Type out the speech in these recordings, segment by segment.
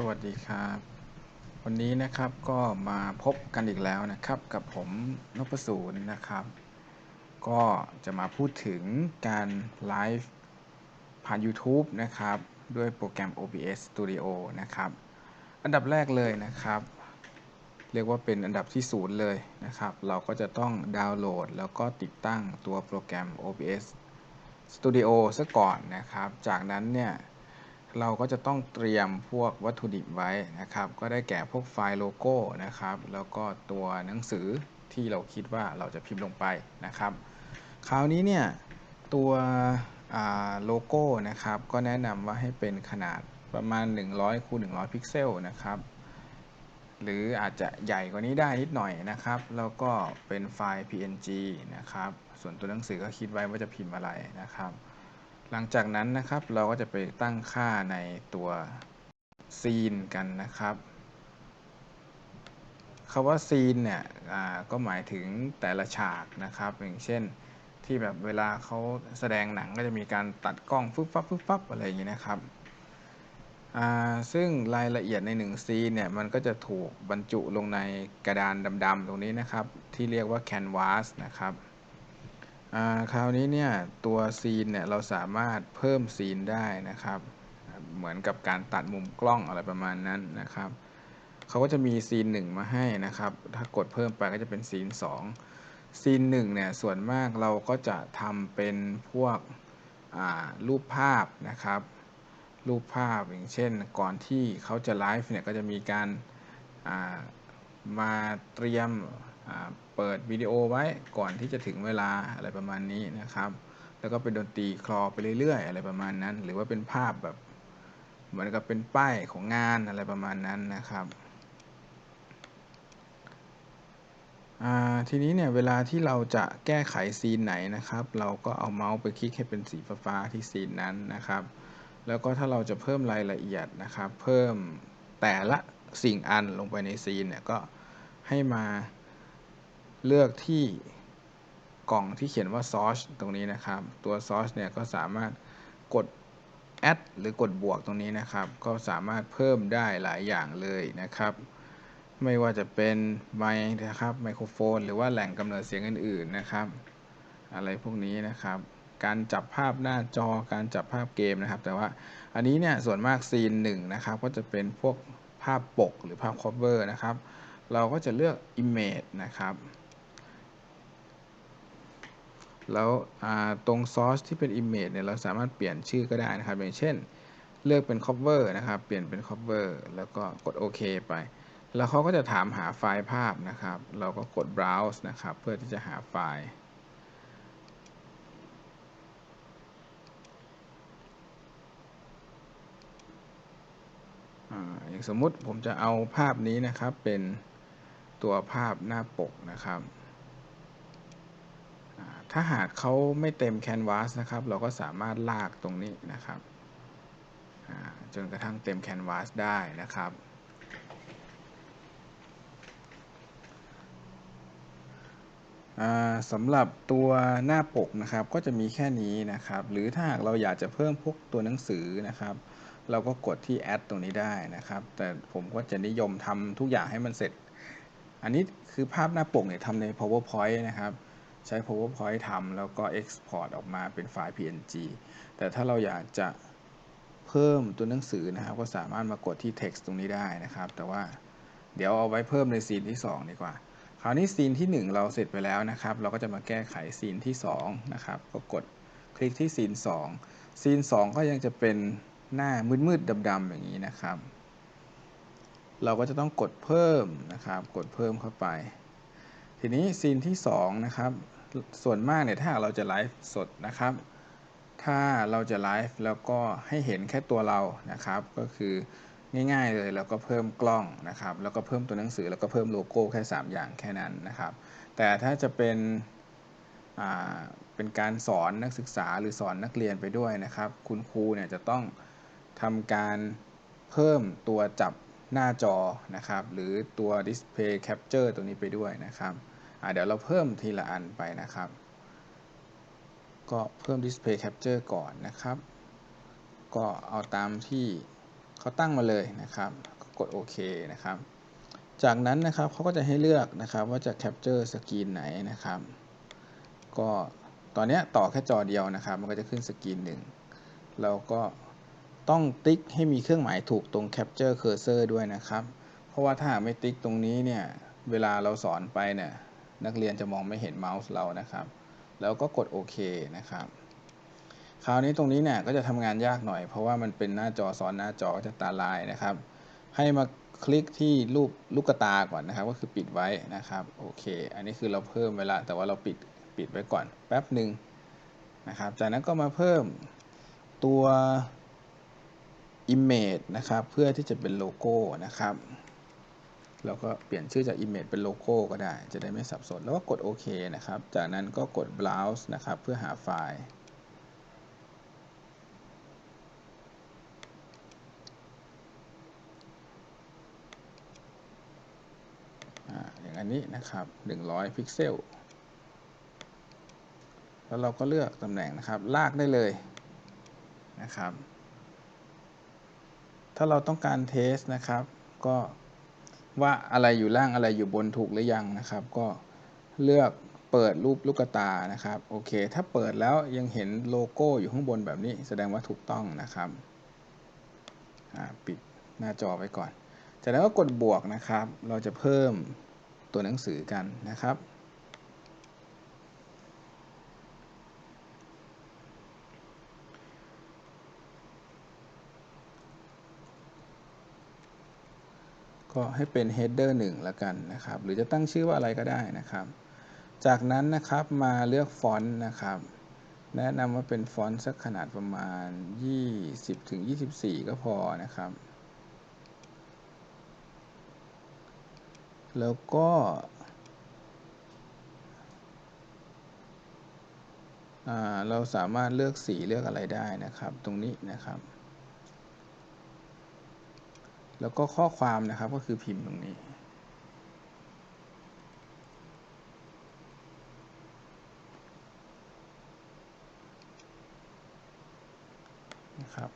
สวัสดีครับ วันนี้นะครับก็มาพบกันอีกแล้วนะครับกับผมนพสูรนะครับ ก็จะมาพูดถึงการไลฟ์ผ่าน YouTube นะครับ ด้วยโปรแกรม OBS Studio นะครับ อันดับแรกเลยนะครับ เรียกว่าเป็นอันดับที่ศูนย์เลยนะครับ เราก็จะต้องดาวน์โหลด แล้วก็ติดตั้งตัวโปรแกรม OBS Studio ซะก่อนนะครับ จากนั้นเนี่ย เราก็จะต้องเตรียมพวกวัตถุดิบไว้นะครับ ก็ได้แก่พวกไฟล์โลโก้นะครับ แล้วก็ตัวหนังสือที่เราคิดว่าเราจะพิมพ์ลงไปนะครับ คราวนี้เนี่ยตัวโลโก้นะครับก็แนะนำว่าให้เป็นขนาดประมาณ 100คูณ100 พิกเซลนะครับหรืออาจจะใหญ่กว่านี้ได้นิดหน่อยนะครับ แล้วก็เป็นไฟล์ PNG นะครับ ส่วนตัวหนังสือก็คิดไว้ว่าจะพิมพ์อะไรนะครับ หลังจากนั้นนะครับเราก็จะไปตั้งค่าในตัวซีนกันนะครับคาว่าซีนเนี่ยก็หมายถึงแต่ละฉากนะครับ อย่างเช่นที่แบบเวลาเขาแสดงหนังก็จะมีการตัดกล้องฟึบฟับฟึบฟับอะไรอย่างนี้นะครับซึ่งรายละเอียดใน1ซีนเนี่ยมันก็จะถูกบรรจุลงในกระดานดำๆตรงนี้นะครับ ที่เรียกว่าแคนวาสนะครับ คราวนี้เนี่ยตัวซีนเนี่ยเราสามารถเพิ่มซีนได้นะครับ เหมือนกับการตัดมุมกล้องอะไรประมาณนั้นนะครับเขาก็จะมีซีนหนึ่งมาให้นะครับ ถ้ากดเพิ่มไปก็จะเป็นซีน2ซีนหนึ่งเนี่ยส่วนมากเราก็จะทำเป็นพวกรูปภาพนะครับ รูปภาพอย่างเช่น ก่อนที่เขาจะไลฟ์เนี่ยก็จะมีการมาเตรียม เปิดวิดีโอไว้ก่อนที่จะถึงเวลาอะไรประมาณนี้นะครับ แล้วก็เป็นดนตรีคลอไปเรื่อยๆ อะไรประมาณนั้น หรือว่าเป็นภาพแบบเหมือนกับเป็นป้ายของงานอะไรประมาณนั้นนะครับทีนี้เนี่ยเวลาที่เราจะแก้ไขซีนไหนนะครับ เราก็เอาเมาส์ไปคลิกให้เป็นสีฟ้าที่ซีนนั้นนะครับ แล้วก็ถ้าเราจะเพิ่มรายละเอียดนะครับ เพิ่มแต่ละสิ่งอันลงไปในซีนเนี่ยก็ให้มา เลือกที่กล่องที่เขียนว่า source ตรงนี้นะครับ ตัว source เนี่ยก็สามารถกด add หรือกดบวกตรงนี้นะครับ ก็สามารถเพิ่มได้หลายอย่างเลยนะครับ ไม่ว่าจะเป็นไมค์นะครับไมโครโฟน หรือว่าแหล่งกำเนิดเสียงอื่นๆนะครับ อะไรพวกนี้นะครับ การจับภาพหน้าจอการจับภาพเกมนะครับ แต่ว่าอันนี้เนี่ยส่วนมากซีนหนึ่งนะครับ ก็จะเป็นพวกภาพปกหรือภาพ cover นะครับ เราก็จะเลือก image นะครับ แล้วตรงซอสที่เป็น image เนี่ยเราสามารถเปลี่ยนชื่อก็ได้นะครับ อย่างเช่น เลือกเป็น cover นะครับ เปลี่ยนเป็น cover แล้วก็กดโอเคไป แล้วเขาก็จะถามหาไฟล์ภาพนะครับ เราก็กด browse นะครับ เพื่อที่จะหาไฟล์ อย่างสมมุติผมจะเอาภาพนี้นะครับเป็นตัวภาพหน้าปกนะครับ ถ้าหากเขาไม่เต็มแคนวาสนะครับ เราก็สามารถลากตรงนี้นะครับจนกระทั่งเต็มแคนวาสได้นะครับ สำหรับตัวหน้าปกนะครับก็จะมีแค่นี้นะครับ หรือถ้าหากเราอยากจะเพิ่มพวกตัวหนังสือนะครับ เราก็กดที่ add ตรงนี้ได้นะครับ แต่ผมก็จะนิยมทำทุกอย่างให้มันเสร็จ อันนี้คือภาพหน้าปกเนี่ยทำใน powerpoint นะครับ ใช้ PowerPoint ทำแล้วก็ Export ออกมาเป็นไฟล์ PNG แต่ถ้าเราอยากจะเพิ่มตัวหนังสือนะครับ ก็สามารถมากดที่ text ตรงนี้ได้นะครับ แต่ว่าเดี๋ยวเอาไว้เพิ่มในซีนที่ 2 ดีกว่า คราวนี้ซีนที่ 1 เราเสร็จไปแล้วนะครับ เราก็จะมาแก้ไขซีนที่2นะครับก็กดคลิกที่ซีน 2 ซีน 2 ก็ยังจะเป็นหน้ามืดๆดำๆอย่างนี้นะครับ เราก็จะต้องกดเพิ่มนะครับ กดเพิ่มเข้าไป ทีนี้ซีนที่2นะครับ ส่วนมากเนี่ยถ้าเราจะไลฟ์สดนะครับ ถ้าเราจะไลฟ์แล้วก็ให้เห็นแค่ตัวเรานะครับ ก็คือง่ายๆเลยเราก็เพิ่มกล้องนะครับ แล้วก็เพิ่มตัวหนังสือแล้วก็เพิ่มโลโก้แค่ 3 อย่างแค่นั้นนะครับ แต่ถ้าจะเป็นเป็นการสอนนักศึกษาหรือสอนนักเรียนไปด้วยนะครับ คุณครูเนี่ยจะต้องทำการเพิ่มตัวจับหน้าจอนะครับ หรือตัว Display Capture ตัวนี้ไปด้วยนะครับ เดี๋ยวเราเพิ่มทีละอันไปนะครับ ก็เพิ่ม Display Capture ก่อนนะครับ ก็เอาตามที่เขาตั้งมาเลยนะครับกดโอเคนะครับ จากนั้นนะครับเขาก็จะให้เลือกนะครับว่าจะแคปเจอร์สกรีนไหนนะครับ ก็ตอนนี้ต่อแค่จอเดียวนะครับ มันก็จะขึ้นสกรีนหนึ่งเราก็ต้องติ๊กให้มีเครื่องหมายถูกตรง Capture Cursor ด้วยนะครับ เพราะว่าถ้าไม่ติ๊กตรงนี้เนี่ย เวลาเราสอนไปเนี่ย นักเรียนจะมองไม่เห็นเมาส์เรานะครับ แล้วก็กดโอเคนะครับ คราวนี้ตรงนี้เนี่ยก็จะทำงานยากหน่อย เพราะว่ามันเป็นหน้าจอซ้อนหน้าจอจะตาลายนะครับ ให้มาคลิกที่รูปลูกตาก่อนนะครับ ก็คือปิดไว้นะครับโอเค อันนี้คือเราเพิ่มเวลาแต่ว่าเราปิดปิดไว้ก่อนแป๊บหนึ่งนะครับ จากนั้นก็มาเพิ่มตัว Image นะครับ เพื่อที่จะเป็นโลโก้นะครับ เราก็เปลี่ยนชื่อจาก Image เป็นโลโก้ก็ได้ จะได้ไม่สับสน แล้วก็กดโอเคนะครับ จากนั้นก็กด Browse นะครับ เพื่อหาไฟล์ อย่างอันนี้นะครับ 100 พิกเซล แล้วเราก็เลือกตำแหน่งนะครับ ลากได้เลยนะครับ ถ้าเราต้องการเทสนะครับ ก็ ว่าอะไรอยู่ล่างอะไรอยู่บนถูกหรือยังนะครับ ก็เลือกเปิดรูปลูกตานะครับโอเค ถ้าเปิดแล้วยังเห็นโลโก้อยู่ข้างบนแบบนี้ แสดงว่าถูกต้องนะครับปิดหน้าจอไว้ก่อนจากนั้นก็กดบวกนะครับ เราจะเพิ่มตัวหนังสือกันนะครับ ก็ให้เป็น header 1ละกันนะครับ หรือจะตั้งชื่อว่าอะไรก็ได้นะครับ จากนั้นนะครับมาเลือกฟอนต์นะครับ แนะนำว่าเป็นฟอนต์สักขนาดประมาณ 20ถึง24 ก็พอนะครับ แล้วก็เราสามารถเลือกสีเลือกอะไรได้นะครับ ตรงนี้นะครับ แล้วก็ข้อความนะครับก็คือพิมพ์ตรงนี้ นะครับ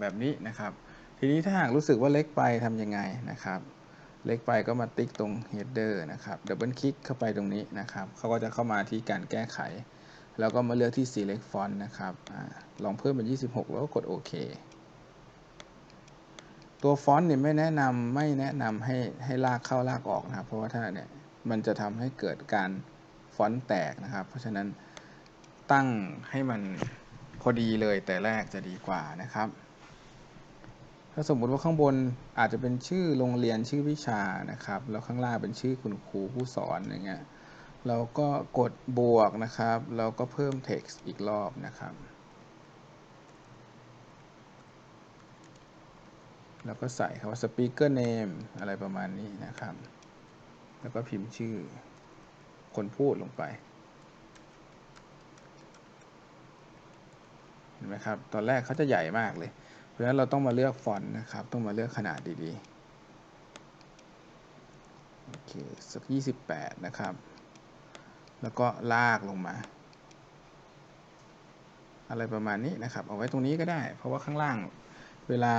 แบบนี้นะครับ ทีนี้ถ้าหากรู้สึกว่าเล็กไปทำยังไงนะครับ เล็กไปก็มาติ๊กตรง header นะครับดับเบิลคลิกเข้าไปตรงนี้นะครับเขาก็จะเข้ามาที่การแก้ไข แล้วก็มาเลือกที่ select font นะครับอลองเพิ่มเป็น 26 แล้วก็กดโอเค ตัวฟอนต์เนี่ยไม่แนะนำไม่แนะนำให้ให้ลากเข้าลากออกนะครับ เพราะว่าถ้าเนี่ยมันจะทำให้เกิดการฟอนต์แตกนะครับ เพราะฉะนั้นตั้งให้มันพอดีเลยแต่แรกจะดีกว่านะครับ ถ้าสมมุติว่าข้างบนอาจจะเป็นชื่อโรงเรียนชื่อวิชานะครับ แล้วข้างล่างเป็นชื่อคุณครูผู้สอนอย่างเงี้ยเราก็กดบวกนะครับ แล้วก็เพิ่ม text อีกรอบนะครับ แล้วก็ใส่คำว่า speaker name อะไรประมาณนี้นะครับ แล้วก็พิมพ์ชื่อคนพูดลงไป เห็นไหมครับ ตอนแรกเขาจะใหญ่มากเลย เพราะฉะนั้นเราต้องมาเลือกฟอนต์นะครับ ต้องมาเลือกขนาดดีๆ โอเค สัก 28 นะครับ แล้วก็ลากลงมาอะไรประมาณนี้นะครับ เอาไว้ตรงนี้ก็ได้ เพราะว่าข้างล่าง เวลา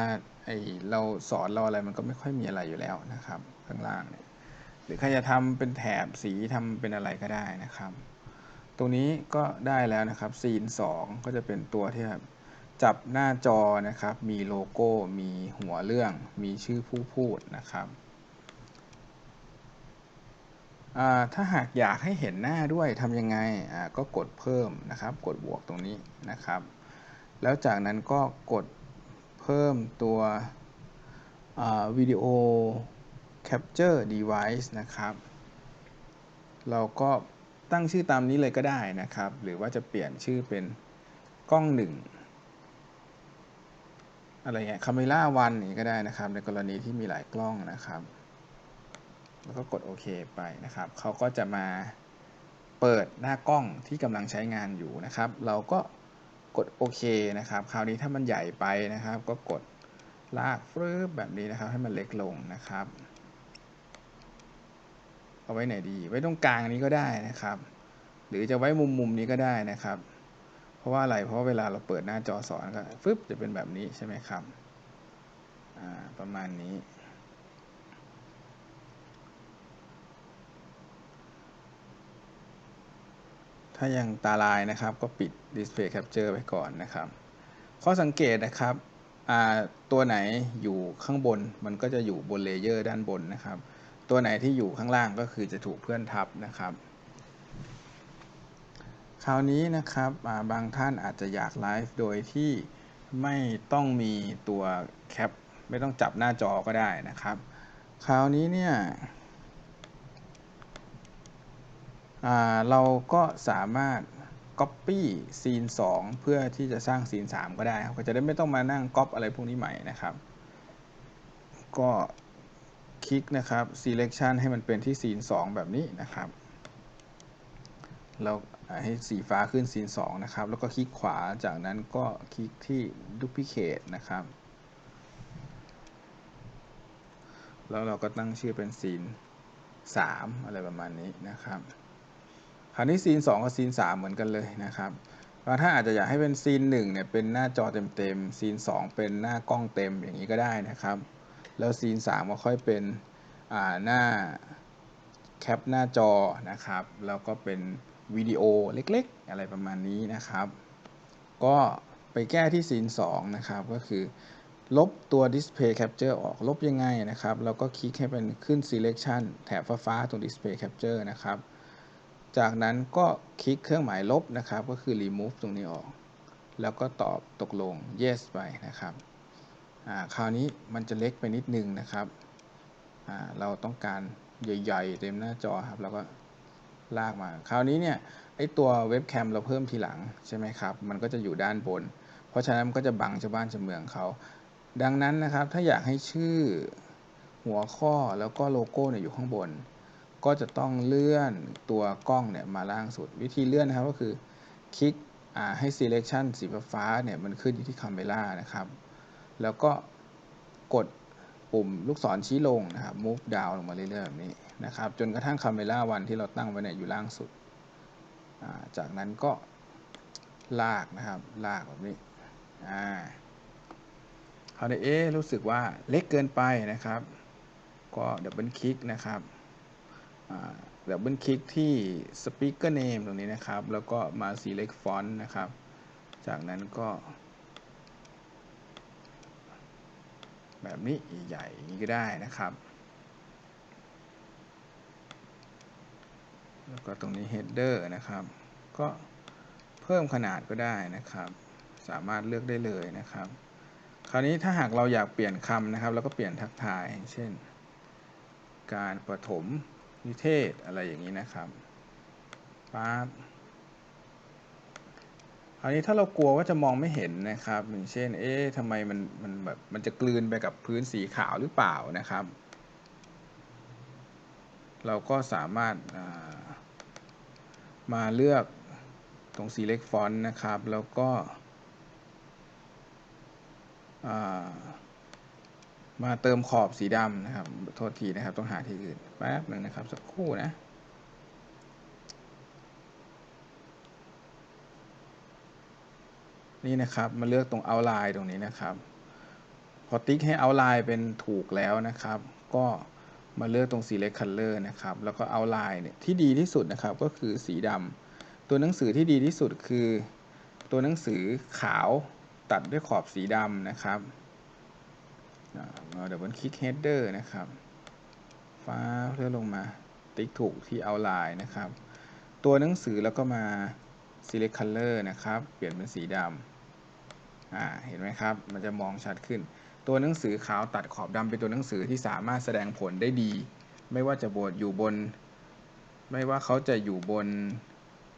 ไอเราสอนเราอะไรมันก็ไม่ค่อยมีอะไรอยู่แล้วนะครับ ข้างล่างเนี่ยหรือใครจะทำเป็นแถบสีทำเป็นอะไรก็ได้นะครับ ตรงนี้ก็ได้แล้วนะครับซีน2ก็จะเป็นตัวที่จับหน้าจอนะครับ มีโลโก้ มีหัวเรื่อง มีชื่อผู้พูดนะครับ ถ้าหากอยากให้เห็นหน้าด้วยทำยังไงก็กดเพิ่มนะครับ กดบวกตรงนี้นะครับ แล้วจากนั้นก็กด เพิ่มตัววิดีโอ Capture Device นะครับ เราก็ตั้งชื่อตามนี้เลยก็ได้นะครับ หรือว่าจะเปลี่ยนชื่อเป็นกล้องหนึ่งอะไรเงี้ย Camera One นี่ก็ได้นะครับ ในกรณีที่มีหลายกล้องนะครับ แล้วก็กดโอเคไปนะครับ เขาก็จะมาเปิดหน้ากล้องที่กำลังใช้งานอยู่นะครับ เราก็ กดโอเคนะครับ คราวนี้ถ้ามันใหญ่ไปนะครับ ก็กดลากฟื้บแบบนี้นะครับ ให้มันเล็กลงนะครับ เอาไว้ไหนดี ไว้ตรงกลางนี้ก็ได้นะครับ หรือจะไว้มุมมุมนี้ก็ได้นะครับ เพราะว่าอะไร เพราะเวลาเราเปิดหน้าจอสอนก็ฟึบจะเป็นแบบนี้ใช่ไหมครับ ประมาณนี้ ถ้ายังตาลายนะครับ ก็ปิด Display Capture ไว้ก่อนนะครับ ข้อสังเกตนะครับตัวไหนอยู่ข้างบนมันก็จะอยู่บนเลเยอร์ด้านบนนะครับ ตัวไหนที่อยู่ข้างล่างก็คือจะถูกเพื่อนทับนะครับ คราวนี้นะครับบางท่านอาจจะอยากไลฟ์โดยที่ไม่ต้องมีตัวแคปไม่ต้องจับหน้าจอก็ได้นะครับ คราวนี้เนี่ย เราก็สามารถ Copy ซีน2เพื่อที่จะสร้างซีน3ก็ได้ครับก็จะได้ไม่ต้องมานั่งก๊อปอะไรพวกนี้ใหม่นะครับ ก็คลิกนะครับ selection ให้มันเป็นที่ซีน2แบบนี้นะครับเราให้สีฟ้าขึ้นซีน2นะครับ แล้วก็คลิกขวาจากนั้นก็คลิกที่ duplicate นะครับ แล้วเราก็ตั้งชื่อเป็นซีน3อะไรประมาณนี้นะครับ คราวนี้ซีน2กับซีน3เหมือนกันเลยนะครับบางท่านอาจจะอยากให้เป็นซีน1เนี่ยเป็นหน้าจอเต็มๆซีน 2 เป็นหน้ากล้องเต็มอย่างนี้ก็ได้นะครับ แล้วซีน3ก็ค่อยเป็นหน้าแคปหน้าจอนะครับแล้วก็เป็นวิดีโอเล็กๆ อะไรประมาณนี้นะครับ ก็ไปแก้ที่ซีน2นะครับก็คือ ลบตัว Display Capture ออกลบยังไงนะครับ แล้วก็คลิกให้เป็นขึ้น Selection แถบฟ้าๆตรง Display Capture นะครับ จากนั้นก็คลิกเครื่องหมายลบนะครับ ก็คือ remove ตรงนี้ออก แล้วก็ตอบตกลง yes ไปนะครับคราวนี้มันจะเล็กไปนิดนึงนะครับ เราต้องการใหญ่ๆ เต็มหน้าจอครับ แล้วก็ลากมา คราวนี้เนี่ยไอตัวเว็บแคมเราเพิ่มทีหลังใช่ไหมครับ มันก็จะอยู่ด้านบน เพราะฉะนั้นมันก็จะบังชาวบ้านชาวเมืองเขา ดังนั้นนะครับ ถ้าอยากให้ชื่อหัวข้อแล้วก็โลโก้เนี่ยอยู่ข้างบน ก็จะต้องเลื่อนตัวกล้องเนี่ยมาล่างสุด วิธีเลื่อนนะครับก็คือคลิกให้ selection สีฟ้าเนี่ยมันขึ้นอยู่ที่ camera นะครับ แล้วก็กดปุ่มลูกศรชี้ลงนะครับ move down ลงมาเรื่อยๆแบบนี้นะครับ จนกระทั่ง camera วันที่เราตั้งไว้เนี่ยอยู่ล่างสุด จากนั้นก็ลากนะครับ ลากแบบนี้อ่าเขาในเอ๊รู้สึกว่าเล็กเกินไปนะครับ ก็ดับเบิลคลิกนะครับ ดับเบิลคลิกที่ Speaker Name ตรงนี้นะครับ แล้วก็มา Select Font นะครับ จากนั้นก็ แบบนี้ใหญ่ๆนี้ก็ได้นะครับ แล้วก็ตรงนี้ Header นะครับ ก็เพิ่มขนาดก็ได้นะครับ สามารถเลือกได้เลยนะครับ คราวนี้ถ้าหากเราอยากเปลี่ยนคำนะครับเราก็เปลี่ยนทักทาย เช่น การประถม นิเทศอะไรอย่างนี้นะครับปั๊บคราวนี้ถ้าเรากลัวว่าจะมองไม่เห็นนะครับอย่างเช่น เอ๊ะทำไมมันมันแบบมันจะกลืนไปกับพื้นสีขาวหรือเปล่านะครับ เราก็สามารถมาเลือกตรง select font นะครับ แล้วก็ มาเติมขอบสีดำนะครับ โทษทีนะครับ ต้องหาที่อื่นแป๊บหนึ่งนะครับ สักครู่นะ นี่นะครับ มาเลือกตรง outline ตรงนี้นะครับ พอติ๊กให้ outline เป็นถูกแล้วนะครับ ก็มาเลือกตรง select color นะครับ แล้วก็ outline เนี่ยที่ดีที่สุดนะครับ ก็คือสีดำตัวหนังสือที่ดีที่สุดคือ ตัวหนังสือขาวตัดด้วยขอบสีดำนะครับ เราดับเบิลคลิก header นะครับ ฟ้าเลื่อนลงมา ติ๊กถูกที่ outline นะครับ ตัวหนังสือแล้วก็มา select color นะครับ เปลี่ยนเป็นสีดำอ่า เห็นไหมครับ มันจะมองชัดขึ้น ตัวหนังสือขาวตัดขอบดำเป็นตัวหนังสือที่สามารถแสดงผลได้ดี ไม่ว่าจะบดอยู่บน ไม่ว่าเขาจะอยู่บน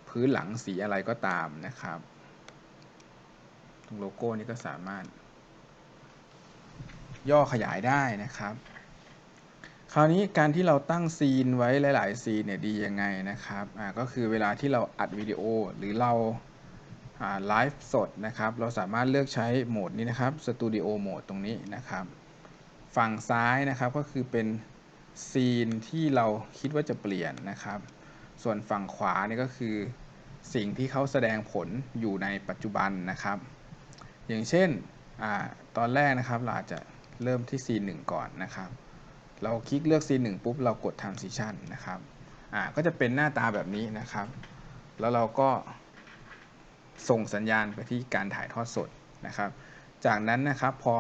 พื้นหลังสีอะไรก็ตามนะครับ ตรงโลโก้นี้ก็สามารถ ย่อขยายได้นะครับ คราวนี้การที่เราตั้งซีนไว้หลาย ๆ ซีนเนี่ยดียังไงนะครับอ่าก็คือเวลาที่เราอัดวิดีโอหรือเราไลฟ์สดนะครับ เราสามารถเลือกใช้โหมดนี้นะครับสตูดิโอโหมดตรงนี้นะครับ ฝั่งซ้ายนะครับก็คือเป็นซีนที่เราคิดว่าจะเปลี่ยนนะครับ ส่วนฝั่งขวานี่ก็คือสิ่งที่เขาแสดงผลอยู่ในปัจจุบันนะครับ อย่างเช่นอตอนแรกนะครับเราอาจจะ เริ่มที่ C1 ก่อนนะครับ เราคลิกเลือก C1 ปุ๊บ เรากด transition นะครับ อ่า ก็จะเป็นหน้าตาแบบนี้นะครับ แล้วเราก็ส่งสัญญาณไปที่การถ่ายทอดสดนะครับ จากนั้นนะครับพอ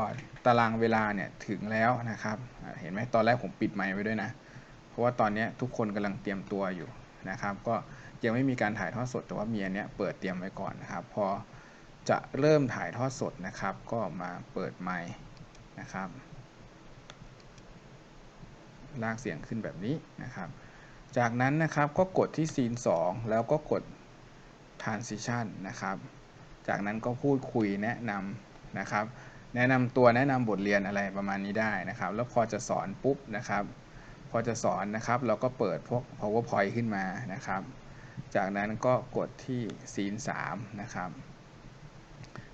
ตารางเวลาเนี่ยถึงแล้วนะครับ เห็นไหมตอนแรกผมปิดไมค์ไว้ด้วยนะ เพราะว่าตอนนี้ทุกคนกำลังเตรียมตัวอยู่นะครับ ก็ยังไม่มีการถ่ายทอดสดแต่ว่ามีอันเนี้ยเปิดเตรียมไว้ก่อนนะครับ พอจะเริ่มถ่ายทอดสดนะครับ ก็มาเปิดไมค์ นะครับ ลากเสียงขึ้นแบบนี้นะครับ จากนั้นนะครับก็กดที่ซีน 2 แล้วก็กด transition นะครับ จากนั้นก็พูดคุยแนะนำนะครับ แนะนำตัวแนะนำบทเรียนอะไรประมาณนี้ได้นะครับ แล้วพอจะสอนปุ๊บนะครับ พอจะสอนนะครับ เราก็เปิดพวก powerpoint ขึ้นมานะครับ จากนั้นก็กดที่ซีน 3 นะครับ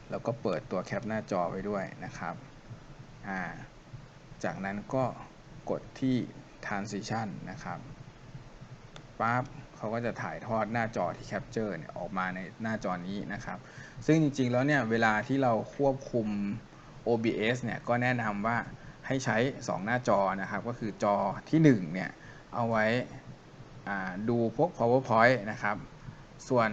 แล้วก็เปิดตัวแคปหน้าจอไว้ด้วยนะครับ จากนั้นก็กดที่ transition นะครับปั๊บเขาก็จะถ่ายทอดหน้าจอที่แคปเจอร์เนี่ยออกมาในหน้าจอนี้นะครับ ซึ่งจริงๆแล้วเนี่ยเวลาที่เราควบคุม OBS เนี่ยก็แนะนำว่าให้ใช้ 2 หน้าจอนะครับ ก็คือจอที่1เนี่ยเอาไว้ดูพวก PowerPoint นะครับ ส่วน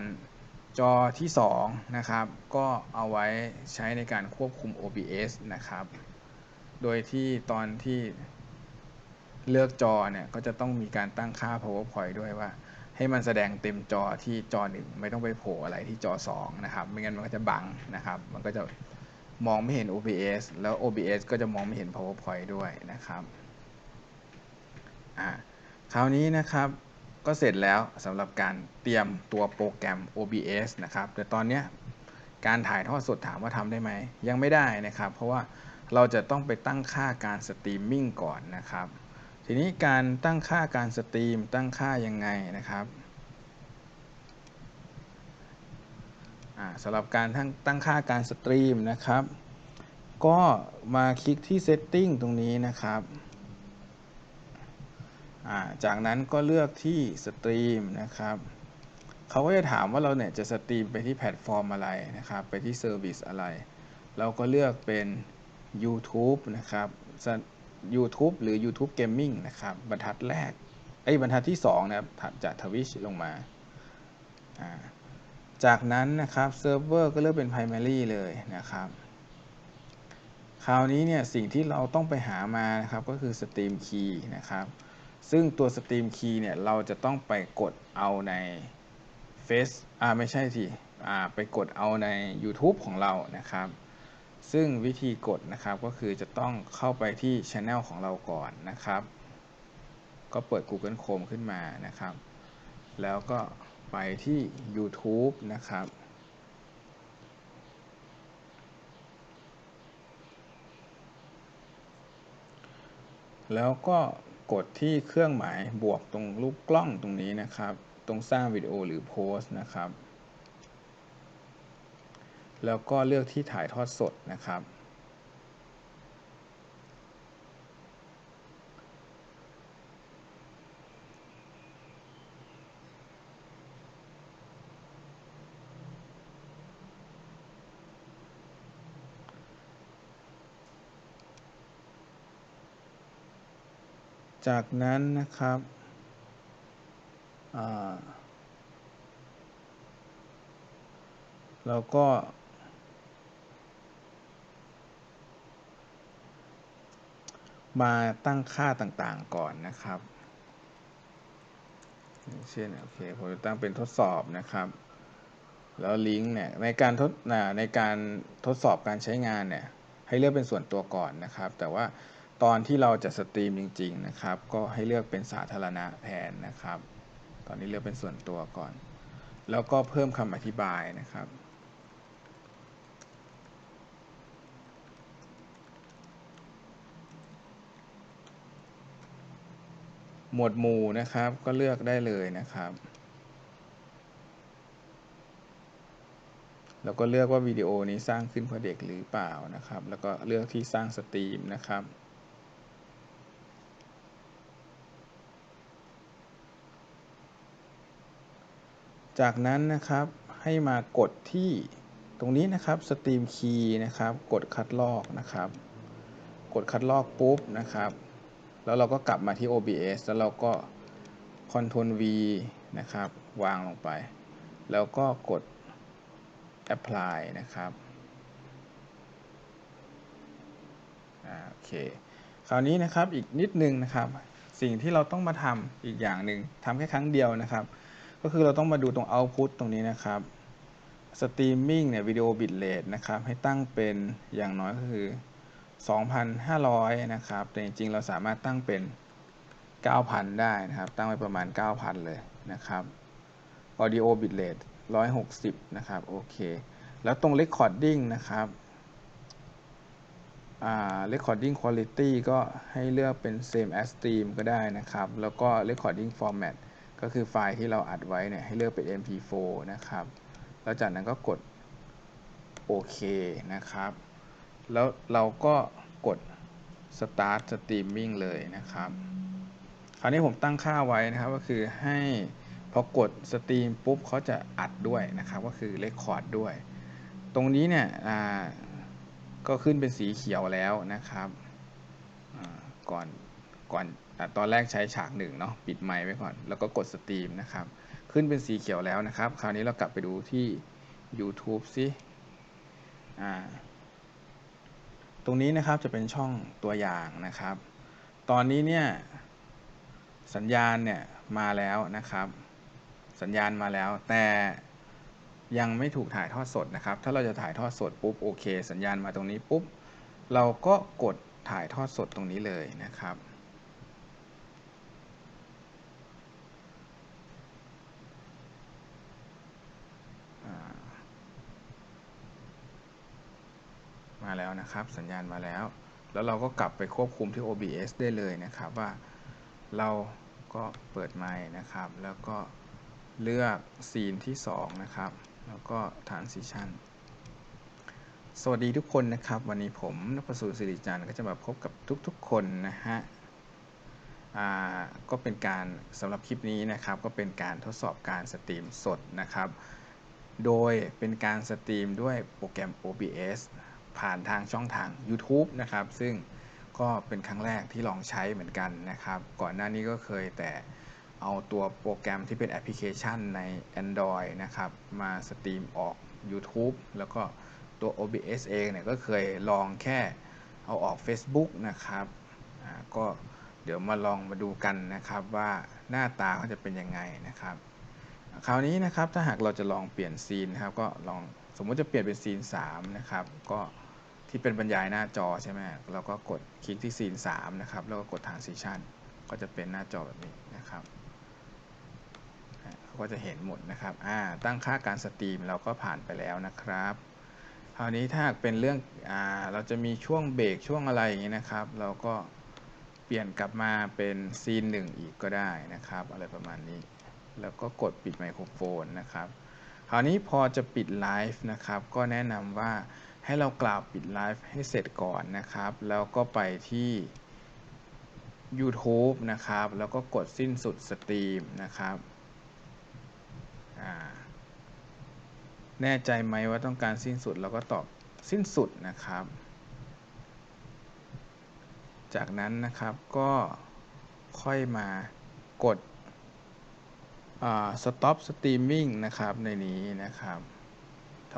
จอที่2นะครับ ก็เอาไว้ใช้ในการควบคุม OBS นะครับ โดยที่ตอนที่เลือกจอเนี่ยก็จะต้องมีการตั้งค่า PowerPoint ด้วยว่า ให้มันแสดงเต็มจอที่จอหนึ่งไม่ต้องไปโผล่อะไรที่จอ2นะครับไม่งั้นมันก็จะบังนะครับ มันก็จะมองไม่เห็น OBS แล้ว OBS ก็จะมองไม่เห็น PowerPoint ด้วยนะครับอ่าคราวนี้นะครับก็เสร็จแล้วสำหรับการเตรียมตัวโปรแกรม OBS นะครับแต่ตอนนี้การถ่ายทอดสดถามว่าทำได้ไหมยังไม่ได้นะครับ เพราะว่า เราจะต้องไปตั้งค่าการสตรีมมิ่งก่อนนะครับ ทีนี้การตั้งค่าการสตรีมตั้งค่ายังไงนะครับสำหรับการตั้งตั้งค่าการสตรีมนะครับ ก็มาคลิกที่ Setting ตรงนี้นะครับ จากนั้นก็เลือกที่สตรีมนะครับเขาก็จะถามว่าเราเนี่ยจะสตรีมไปที่แพลตฟอร์มอะไรนะครับ ไปที่เซอร์วิสอะไร เราก็เลือกเป็น YouTube นะครับ YouTube หรือ YouTube Gaming นะครับ บรรทัดแรกไอ้บรรทัดที่2นะครับถัดจากทวิชลงมา จากนั้นนะครับเซิร์ฟเวอร์ก็เลือกเป็น primary เลยนะครับ คราวนี้เนี่ยสิ่งที่เราต้องไปหามานะครับก็คือ stream key นะครับ ซึ่งตัว stream key เนี่ยเราจะต้องไปกดเอาใน Face อ่าไม่ใช่สิอ่าไปกดเอาใน YouTube ของเรานะครับ ซึ่งวิธีกดนะครับก็คือจะต้องเข้าไปที่ Channel ของเราก่อนนะครับ ก็เปิด Google Chrome ขึ้นมานะครับ แล้วก็ไปที่ YouTube นะครับ แล้วก็กดที่เครื่องหมายบวกตรงรูปกล้องตรงนี้นะครับ ตรงสร้างวิดีโอหรือโพสต์นะครับ แล้วก็เลือกที่ถ่ายทอดสดนะครับ จากนั้นนะครับเราก็ มาตั้งค่าต่างๆก่อนนะครับเช่นโอเคผมจะตั้งเป็นทดสอบนะครับ แล้วลิงก์เนี่ยในการทดในการทดสอบการใช้งานเนี่ยให้เลือกเป็นส่วนตัวก่อนนะครับ แต่ว่าตอนที่เราจะสตรีมจริง ๆนะครับ ก็ให้เลือกเป็นสาธารณะแทนนะครับ ตอนนี้เลือกเป็นส่วนตัวก่อน แล้วก็เพิ่มคำอธิบายนะครับ หมวดหมู่นะครับก็เลือกได้เลยนะครับ แล้วก็เลือกว่าวิดีโอนี้สร้างขึ้นเพื่อเด็กหรือเปล่านะครับ แล้วก็เลือกที่สร้างสตรีมนะครับ จากนั้นนะครับให้มากดที่ตรงนี้นะครับสตรีมคีย์นะครับ กดคัดลอกนะครับ กดคัดลอกปุ๊บนะครับ แล้วเราก็กลับมาที่ OBS แล้วเราก็ Ctrl V นะครับ วางลงไป แล้วก็กด apply นะครับโอเค คราวนี้นะครับอีกนิดนึงนะครับ สิ่งที่เราต้องมาทำอีกอย่างหนึ่งทำแค่ครั้งเดียวนะครับ ก็คือเราต้องมาดูตรง output ตรงนี้นะครับ streaming เนี่ยวิดีโอบิตเรทนะครับ ให้ตั้งเป็นอย่างน้อยก็คือ 2,500 นะครับ แต่จริงๆ เราสามารถตั้งเป็น 9,000 ได้นะครับ ตั้งไว้ประมาณ 9,000 เลยนะครับ audio bitrate 160 นะครับ โอเค แล้วตรง recording นะครับ recording quality ก็ให้เลือกเป็น same as stream ก็ได้นะครับ แล้วก็ recording format ก็คือไฟล์ที่เราอัดไว้เนี่ยให้เลือกเป็น mp4 นะครับ แล้วจากนั้นก็กดโอเคนะครับ แล้วเราก็กด start streaming เลยนะครับ คราวนี้ผมตั้งค่าไว้นะครับก็คือให้พอกดสตรีมปุ๊บเขาจะอัดด้วยนะครับ ก็คือเลคคอร์ดด้วย ตรงนี้เนี่ยก็ขึ้นเป็นสีเขียวแล้วนะครับก่อนก่อนอตอนแรกใช้ฉากหนึ่งเนาะปิดไมค์ไว้ก่อน แล้วก็กดสตรีมนะครับ ขึ้นเป็นสีเขียวแล้วนะครับ คราวนี้เรากลับไปดูที่ YouTube ซิ ตรงนี้นะครับจะเป็นช่องตัวอย่างนะครับ ตอนนี้เนี่ยสัญญาณเนี่ยมาแล้วนะครับ สัญญาณมาแล้ว แต่ยังไม่ถูกถ่ายทอดสดนะครับ ถ้าเราจะถ่ายทอดสดปุ๊บโอเค สัญญาณมาตรงนี้ปุ๊บเราก็กดถ่ายทอดสดตรงนี้เลยนะครับ มาแล้วนะครับ สัญญาณมาแล้ว แล้วเราก็กลับไปควบคุมที่ OBS ได้เลยนะครับว่าเราก็เปิดไมค์นะครับ แล้วก็เลือกซีนที่ 2 นะครับ แล้วก็ transition สวัสดีทุกคนนะครับ วันนี้ผมนพสูรสิริจันทร์ก็จะมาพบกับทุกๆคนนะฮะก็เป็นการสำหรับคลิปนี้นะครับ ก็เป็นการทดสอบการสตรีมสดนะครับ โดยเป็นการสตรีมด้วยโปรแกรม OBS ผ่านทางช่องทาง YouTube นะครับ ซึ่งก็เป็นครั้งแรกที่ลองใช้เหมือนกันนะครับ ก่อนหน้านี้ก็เคยแต่เอาตัวโปรแกรมที่เป็นแอปพลิเคชันใน Android นะครับ มาสตรีมออก YouTube แล้วก็ตัว OBS เองเนี่ยก็เคยลองแค่เอาออก Facebook นะครับก็เดี๋ยวมาลองมาดูกันนะครับว่าหน้าตาเขาจะเป็นยังไงนะครับ คราวนี้นะครับถ้าหากเราจะลองเปลี่ยนซีนนะครับก็ลองสมมติจะเปลี่ยนเป็นซีน3นะครับก็ ที่เป็นบรรยายหน้าจอใช่ไหมเราก็กดคลิกที่ซีน3นะครับ แล้วก็กด transition ก็จะเป็นหน้าจอแบบนี้นะครับเขาก็จะเห็นหมดนะครับอ่าตั้งค่าการสตรีมเราก็ผ่านไปแล้วนะครับ คราวนี้ถ้าเป็นเรื่องอ่าเราจะมีช่วงเบรกช่วงอะไรอย่างนี้นะครับ เราก็เปลี่ยนกลับมาเป็นซีนหนึ่งอีกก็ได้นะครับ อะไรประมาณนี้ แล้วก็กดปิดไมโครโฟนนะครับ คราวนี้พอจะปิดไลฟ์นะครับ ก็แนะนำว่า ให้เรากล่าวปิดไลฟ์ให้เสร็จก่อนนะครับ แล้วก็ไปที่ YouTube นะครับ แล้วก็กดสิ้นสุดสตรีมนะครับแน่ใจไหมว่าต้องการสิ้นสุดเราก็ตอบสิ้นสุดนะครับ จากนั้นนะครับก็ค่อยมากด stop streaming นะครับในนี้นะครับ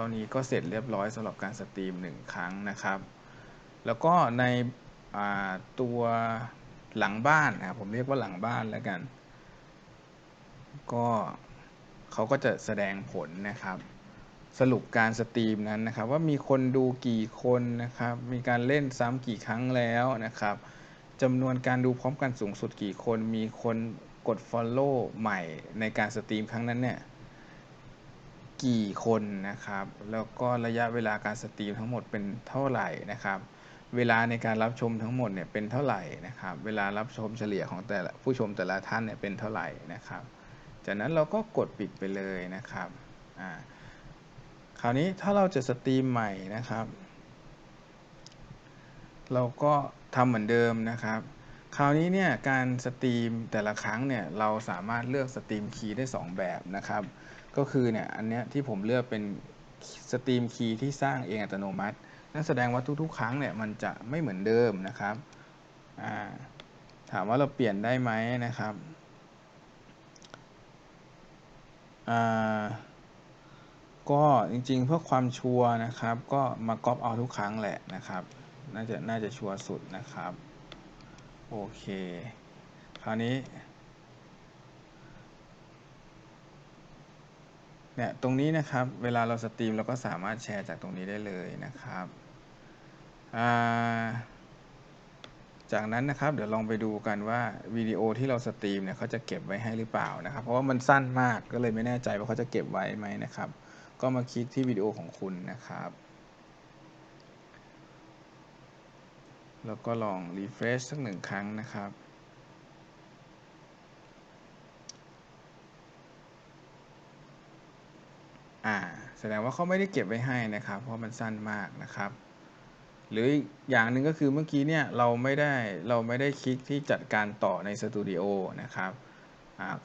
ท่านี้ก็เสร็จเรียบร้อยสำหรับการสตรีม1 ครั้งนะครับ แล้วก็ในตัวหลังบ้านนะผมเรียกว่าหลังบ้านแล้วกัน ก็เขาก็จะแสดงผลนะครับ สรุปการสตรีมนั้นนะครับ ว่ามีคนดูกี่คนนะครับ มีการเล่นซ้ำกี่ครั้งแล้วนะครับจำนวนการดูพร้อมกันสูงสุดกี่คน มีคนกด Follow ใหม่ในการสตรีมครั้งนั้นเนี่ย กี่คนนะครับ แล้วก็ระยะเวลาการสตรีมทั้งหมดเป็นเท่าไหร่นะครับ เวลาในการรับชมทั้งหมดเนี่ยเป็นเท่าไหร่นะครับ เวลารับชมเฉลี่ยของแต่ละผู้ชมแต่ละท่านเนี่ยเป็นเท่าไหร่นะครับ จากนั้นเราก็กดปิดไปเลยนะครับอ่าคราวนี้ถ้าเราจะสตรีมใหม่นะครับ เราก็ทำเหมือนเดิมนะครับ คราวนี้เนี่ยการสตรีมแต่ละครั้งเนี่ยเราสามารถเลือกสตรีมคีย์ได้ 2 แบบนะครับ ก็คือเนี่ยอันเนี้ยที่ผมเลือกเป็นสตรีมคีย์ที่สร้างเองอัตโนมัติ นั่นแสดงว่าทุกๆ ครั้งเนี่ยมันจะไม่เหมือนเดิมนะครับาถามว่าเราเปลี่ยนได้ไหมนะครับก็จริงๆเพื่อความชัวร์นะครับ ก็มาก๊อปเอาทุกครั้งแหละนะครับ น่าจะน่าจะชัวร์สุดนะครับ โอเค คราวนี้ เนี่ยตรงนี้นะครับเวลาเราสตรีมเราก็สามารถแชร์จากตรงนี้ได้เลยนะครับ จากนั้นนะครับเดี๋ยวลองไปดูกันว่าวิดีโอที่เราสตรีมเนี่ยเขาจะเก็บไว้ให้หรือเปล่านะครับ เพราะว่ามันสั้นมากก็เลยไม่แน่ใจว่าเขาจะเก็บไว้ไหมนะครับ ก็มาคลิกที่วิดีโอของคุณนะครับ แล้วก็ลองรีเฟรชสักหนึ่งครั้งนะครับอ่า แสดงว่าเขาไม่ได้เก็บไว้ให้นะครับ เพราะมันสั้นมากนะครับ หรืออย่างหนึ่งก็คือเมื่อกี้เนี่ยเราไม่ได้เราไม่ได้คลิกที่จัดการต่อในสตูดิโอนะครับ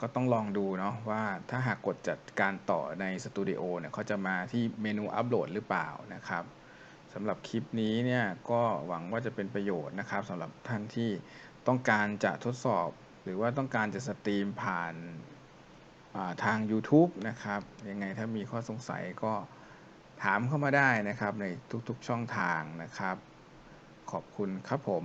ก็ต้องลองดูเนาะว่าถ้าหากกดจัดการต่อในสตูดิโอเนี่ยเขาจะมาที่เมนูอัปโหลดหรือเปล่านะครับสำหรับคลิปนี้เนี่ยก็หวังว่าจะเป็นประโยชน์นะครับสำหรับท่านที่ต้องการจะทดสอบ หรือว่าต้องการจะสตรีมผ่าน ทาง YouTube นะครับ ยังไงถ้ามีข้อสงสัยก็ถามเข้ามาได้นะครับในทุกๆช่องทางนะครับ ขอบคุณครับผม